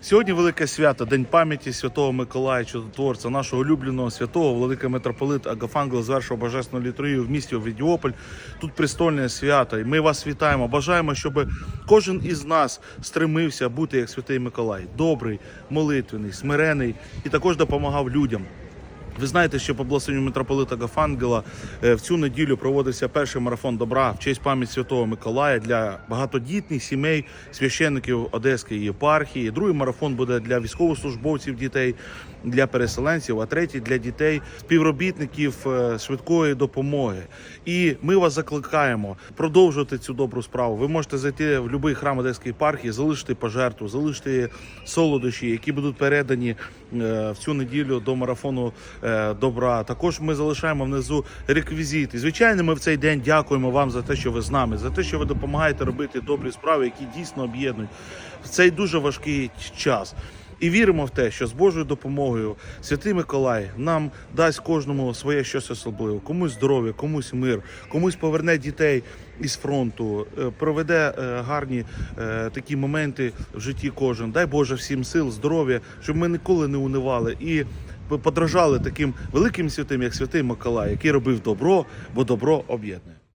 Сьогодні велике свято, День пам'яті Святого Миколая, чудотворця, нашого улюбленого святого, великий митрополит Агафангел звершив божественну літрію в місті Овідіополь. Тут престольне свято. І ми вас вітаємо. Бажаємо, щоб кожен із нас стремився бути як святий Миколай, добрий, молитвений, смирений і також допомагав людям. Ви знаєте, що по благословенню митрополита Гафангела е, в цю неділю проводився перший марафон добра в честь пам'яті Святого Миколая для багатодітних сімей, священників Одеської єпархії. Другий марафон буде для військовослужбовців дітей, для переселенців, а третій для дітей, співробітників е, швидкої допомоги. І ми вас закликаємо продовжувати цю добру справу. Ви можете зайти в будь-який храм Одеської єпархії, залишити пожертву, залишити солодощі, які будуть передані е, в цю неділю до марафону добра. Також ми залишаємо внизу реквізити. Звичайно, ми в цей день дякуємо вам за те, що ви з нами, за те, що ви допомагаєте робити добрі справи, які дійсно об'єднують в цей дуже важкий час. І віримо в те, що з Божою допомогою Святий Миколай нам дасть кожному своє щось особливе, комусь здоров'я, комусь мир, комусь поверне дітей із фронту, е, проведе е, гарні е, такі моменти в житті кожен. Дай Боже всім сил, здоров'я, щоб ми ніколи не унивали і подражали таким великим святим, як святий Миколай, який робив добро, бо добро об'єднує.